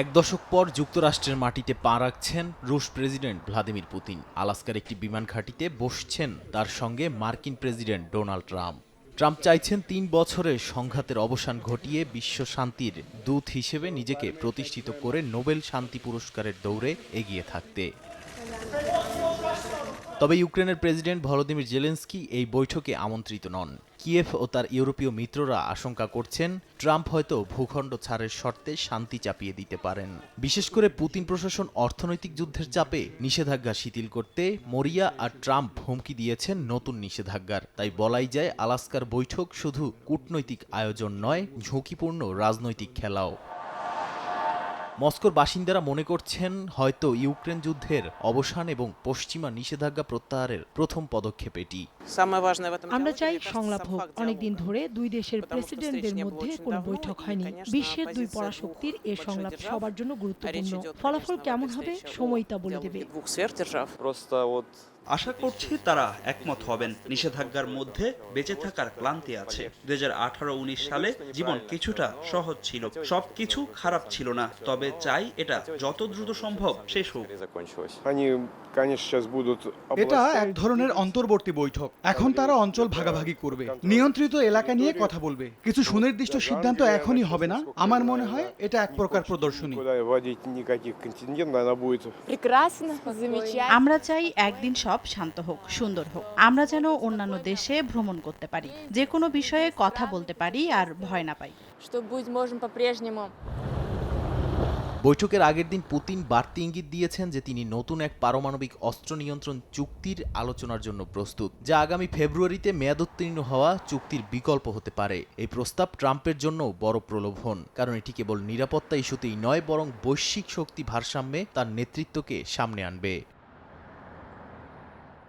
এক দশক পর যুক্তরাষ্ট্রের মাটিতে পা রাখছেন রুশ প্রেসিডেন্ট ভ্লাদিমির পুতিন। আলাস্কার একটি বিমান ঘাঁটিতে বসছেন তার সঙ্গে মার্কিন প্রেসিডেন্ট ডোনাল্ড ট্রাম্প। ট্রাম্প চাইছেন তিন বছরে সংঘাতের অবসান ঘটিয়ে বিশ্ব শান্তির দূত হিসেবে নিজেকে প্রতিষ্ঠিত করে নোবেল শান্তি পুরস্কারের দৌড়ে এগিয়ে থাকতে। তবে ইউক্রেনের প্রেসিডেন্ট ভলোদিমির জেলেন্সকি এই বৈঠকে আমন্ত্রিত নন। কিয়েভ ও তার ইউরোপীয় মিত্ররা আশঙ্কা করছেন, ট্রাম্প হয়তো ভূখণ্ড ছাড়ের শর্তে শান্তি চাপিয়ে দিতে পারেন। বিশেষ করে পুতিন প্রশাসন অর্থনৈতিক যুদ্ধের চাপে নিষেধাজ্ঞা শিথিল করতে মরিয়া আর ট্রাম্প হুমকি দিয়েছেন নতুন নিষেধাজ্ঞার। তাই বলাই যায়, আলাস্কার বৈঠক শুধু কূটনৈতিক আয়োজন নয়, ঝুঁকিপূর্ণ রাজনৈতিক খেলাও। মস্কোর বাসিন্দারা মনে করছেন হয়তো ইউক্রেন যুদ্ধের অবসান এবং পশ্চিমা নিষেধাজ্ঞা প্রত্যাহারের প্রথম পদক্ষেপ এটি। আমরা চাই সংলাপ হোক। অনেকদিন ধরে দুই দেশের প্রেসিডেন্টদের মধ্যে কোনো বৈঠক হয়নি। বিশ্বের দুই পরাশক্তির এ সংলাপ সবার জন্য গুরুত্বপূর্ণ। ফলাফল কেমন হবে? সময় তা বলে দেবে। আশা করছি তারা একমত হবেন। নিষেধাজ্ঞার মধ্যে বেঁচে থাকার ক্লান্তি আছে। দু হাজার সালে জীবন কিছুটা সহজ ছিল। সব কিছু খারাপ ছিল না তবে চাই এটা যত দ্রুত সম্ভব শেষ হোক। এটা এক ধরনের অন্তর্বর্তী বৈঠক। এখন তারা অঞ্চল ভাগাভাগি করবে। নিয়ন্ত্রিত এলাকা নিয়ে কথা বলবে। কিছু সুনির্দিষ্ট সিদ্ধান্ত এখনই হবে না। আমার মনে হয় এটা এক প্রকার প্রদর্শনী। আমরা চাই একদিন সব সব শান্ত হোক সুন্দর হোক। আমরা যেন অন্যান্য দেশে ভ্রমণ করতে পারি। যে কোনো বিষয়ে কথা বলতে পারি আর ভয় না পাই। বৈঠকের আগের দিন পুতিন বাড়তি ইঙ্গিত দিয়েছেন যে তিনি নতুন এক পারমাণবিক অস্ত্র নিয়ন্ত্রণ চুক্তির আলোচনার জন্য প্রস্তুত যা আগামী ফেব্রুয়ারিতে মেয়াদোত্তীর্ণ হওয়া চুক্তির বিকল্প হতে পারে। এই প্রস্তাব ট্রাম্পের জন্য বড় প্রলোভন কারণ এটি কেবল নিরাপত্তা ইস্যুতেই নয় বরং বৈশ্বিক শক্তি ভারসাম্যে তার নেতৃত্বকে সামনে আনবে।